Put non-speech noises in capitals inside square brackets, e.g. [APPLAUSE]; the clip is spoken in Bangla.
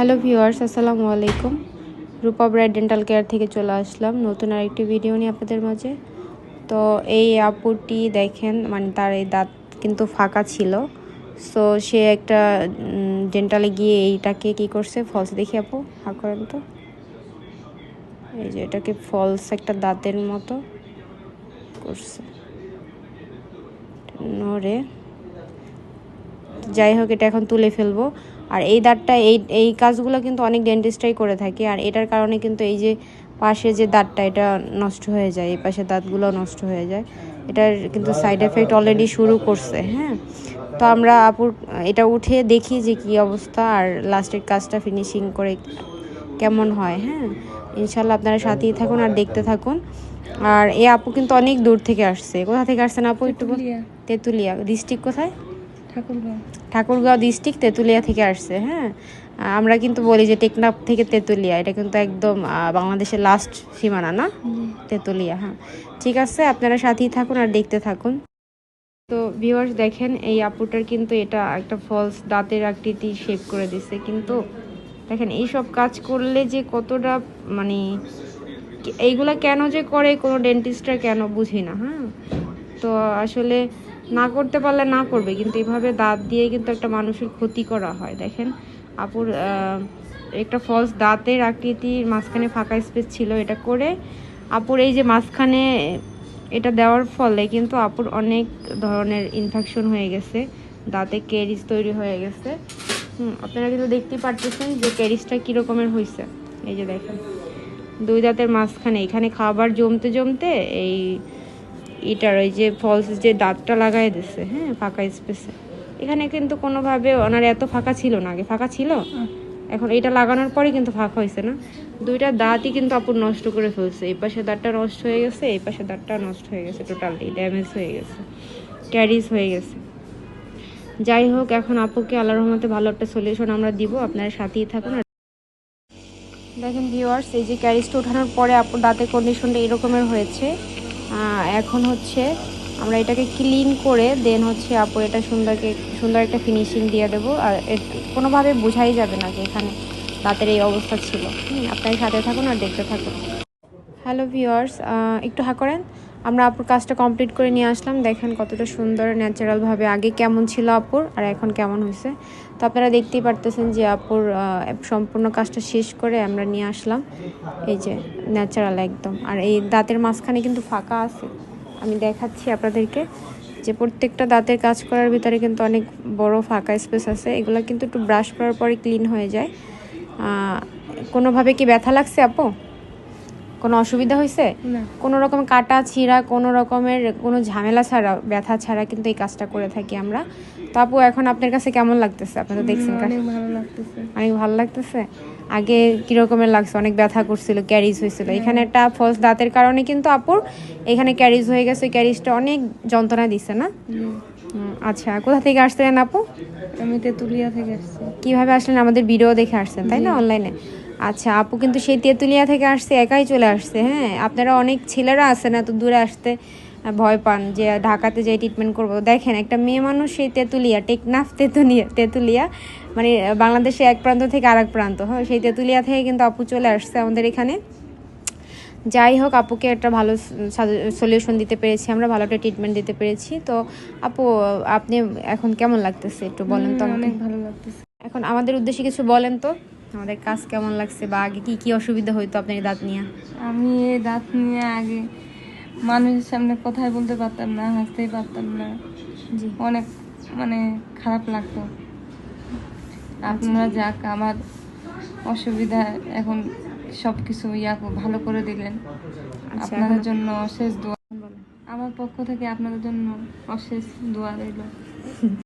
হ্যালো ভিউয়ার্স, আসসালামু আলাইকুম। রূপা ব্রাইড ডেন্টাল কেয়ার থেকে চলে আসলাম নতুন আরেকটি ভিডিও নিয়ে আপনাদের মাঝে। তো এই আপুটি দেখেন মানে তার এই দাঁত কিন্তু ফাঁকা ছিল। সো সে একটা ডেন্টালে গিয়ে এইটাকে কি করছে ফলস দেখি আপু হা করেন তো। এই যে এটাকে ফলস একটা দাঁতের মতো করছে। নড়ে। যাই হোক এটা এখন তুলে ফেলব। আর এই দাঁতটা এই এই কাজগুলো কিন্তু অনেক ডেন্টিস্টরাই করে থাকে। আর এটার কারণে কিন্তু এই যে পাশে যে দাঁতটা এটা নষ্ট হয়ে যায়। এই পাশে দাঁতগুলো নষ্ট হয়ে যায়। এটার কিন্তু সাইড এফেক্ট অলরেডি শুরু করছে হ্যাঁ? তো আমরা আপুর এটা উঠে দেখি যে কি অবস্থা। আর লাস্টের কাজটা ফিনিশিং করে কেমন হয় হ্যাঁ? ইনশাল্লাহ আপনারা সাথেই থাকুন আর দেখতে থাকুন। আর এই আপু কিন্তু অনেক দূর থেকে আসছে। কোথা থেকে আসছেন আপু একটু। তেঁতুলিয়া। ডিস্ট্রিক্ট কোথায়? ঠাকুরগাঁও। ঠাকুরগাঁও ডিস্ট্রিক্ট তেঁতুলিয়া থেকে আসছে হ্যাঁ? আমরা কিন্তু বলি যে টেকনাফ থেকে তেঁতুলিয়া। এটা কিন্তু একদম বাংলাদেশের লাস্ট সীমানা, না? তেঁতুলিয়া হ্যাঁ। ঠিক আছে, আপনারা সাথেই থাকুন আর দেখতে থাকুন। তো ভিউয়ার্স দেখেন, এই আপুটার কিন্তু এটা একটা ফলস দাঁতের আকৃতি শেপ করে দিছে। কিন্তু দেখেন, এইসব কাজ করলে যে কতটা মানে এইগুলা কেন যে করে, কোনো ডেন্টিস্টরা কেন বুঝি না হ্যাঁ? তো আসলে না করতে পারলে না করবে, কিন্তু এভাবে দাঁত দিয়ে কিন্তু একটা মানুষের ক্ষতি করা হয়। দেখেন, আপুর একটা ফলস দাঁতের আকৃতির মাঝখানে ফাঁকা স্পেস ছিল এটা করে, আপুর এই যে মাঝখানে এটা দেওয়ার ফলে কিন্তু আপুর অনেক ধরনের ইনফেকশন হয়ে গেছে, দাঁতে কেরিস তৈরি হয়ে গেছে। হুম, আপনারা কিন্তু দেখতেই পারতেছেন যে কেরিসটা কী রকমের হয়েছে এই যে দেখেন, দুই দাঁতের মাঝখানে, এখানে খাবার জমতে জমতে এই এটার ওই যে ফলস যে দাঁতটা লাগাই দিছে হ্যাঁ ফাঁকা স্পেসে এখানে কিন্তু কোনোভাবে ওনার এত ফাঁকা ছিল না আগে ফাঁকা ছিল। এখন এটা লাগানোর পরে কিন্তু ফাঁকা হয়েছে না। দুইটা দাঁতই কিন্তু আপুর নষ্ট করে ফেলছে। এই পাশে দাঁতটা নষ্ট হয়ে গেছে এই পাশে দাঁতটা নষ্ট হয়ে গেছে টোটালি ড্যামেজ হয়ে গেছে ক্যারিজ হয়ে গেছে। যাই হোক এখন আপুকে আল্লাহ রহমতে ভালো একটা সলিউশন আমরা দিব আপনারা সাথেই থাকুন। আর দেখেন ভিউয়ার্স এই যে ক্যারিজটা ওঠানোর পরে আপুর দাঁতের কন্ডিশনটা এরকমের হয়েছে। এখন হচ্ছে আমরা এটাকে ক্লিন করে দেন হচ্ছে আপু এটা সুন্দরকে সুন্দর একটা ফিনিশিং দিয়ে দেবো। আর কোনোভাবে বোঝাই যাবে না যে এখানে দাঁতের এই অবস্থা ছিল। আপনার সাথে থাকুন আর দেখতে থাকুন। হ্যালো ভিওয়ার্স একটু হা করেন। আমরা আপুর কাজটা কমপ্লিট করে নিয়ে আসলাম। দেখেন কতটা সুন্দর ন্যাচারালভাবে আগে কেমন ছিল আপুর আর এখন কেমন হয়েছে। তো আপনারা দেখতেই পারতেছেন যে আপুর সম্পূর্ণ কাজটা শেষ করে আমরা নিয়ে আসলাম। এই যে ন্যাচারাল একদম। আর এই দাঁতের মাঝখানে কিন্তু ফাঁকা আছে। আমি দেখাচ্ছি আপনাদেরকে যে প্রত্যেকটা দাঁতের কাজ করার ভিতরে কিন্তু অনেক বড় ফাঁকা স্পেস আছে। এগুলো কিন্তু একটু ব্রাশ করার পরে ক্লিন হয়ে যায়। কোনোভাবে কি ব্যথা লাগছে আপু? কোনো অসুবিধা হয়েছে? কোনো রকম কাটা ছিঁড়া কোনো রকমের কোনো ঝামেলা ছাড়া ব্যথা ছাড়া কিন্তু এই কাজটা করে থাকি আমরা। তো আপু এখন আপনার কাছে কেমন লাগতেছে? আপনি তো দেখছেন অনেক ভালো লাগতেছে। অনেক ভালো লাগতেছে? আগে কি রকমের লাগছে? অনেক ব্যথা করছিল ক্যারিজ হয়েছিল। এখানে একটা ফলস দাঁতের কারণে কিন্তু আপুর এখানে ক্যারিজ হয়ে গেছে ক্যারিজটা অনেক যন্ত্রণা দিছে না? আচ্ছা কোথা থেকে আসছিলেন আপু? আমি তেঁতুলিয়া থেকে আসছি। কীভাবে আসলেন? আমাদের ভিডিও দেখে আসছেন তাই না? অনলাইনে আচ্ছা আপু কিন্তু সেই তেঁতুলিয়া থেকে আসছে একাই চলে আসছে হ্যাঁ? আপনারা অনেক ছেলেরা আছেন এত দূরে আসতে ভয় পান যে ঢাকাতে যাই ট্রিটমেন্ট করব। দেখেন একটা মেয়ে মানুষ সেই তেঁতুলিয়া টেকনাফ তেঁতুলিয়া তেঁতুলিয়া মানে বাংলাদেশে এক প্রান্ত থেকে আরেক প্রান্ত হয়? সেই তেঁতুলিয়া থেকে কিন্তু আপু চলে আসছে আমাদের এখানে। যাই হোক আপুকে একটা ভালো সলিউশন দিতে পেরেছি আমরা ভালো একটা ট্রিটমেন্ট দিতে পেরেছি। তো আপু আপনি এখন কেমন লাগতেছে একটু বলেন তো আমাকে? অনেক ভালো লাগতেছে। এখন আমাদের উদ্দেশ্যে কিছু বলেন তো? আমাদের কাজ কেমন লাগছে বা আগে কি কি অসুবিধা হইতো আপনার দাঁত নিয়ে? আমি এই দাঁত নিয়ে আগে মানুষের সামনে কথাই বলতে পারতাম না হাসতেই পারতাম না। জি। অনেক মানে খারাপ লাগতো। আপনারা যাক আমার অসুবিধা এখন সব কিছু ইয়া ভালো করে দিলেন। আচ্ছা আপনাদের জন্য অশেষ দোয়া। আমার পক্ষ থেকে আপনাদের জন্য অশেষ দোয়া রইল। [LAUGHS]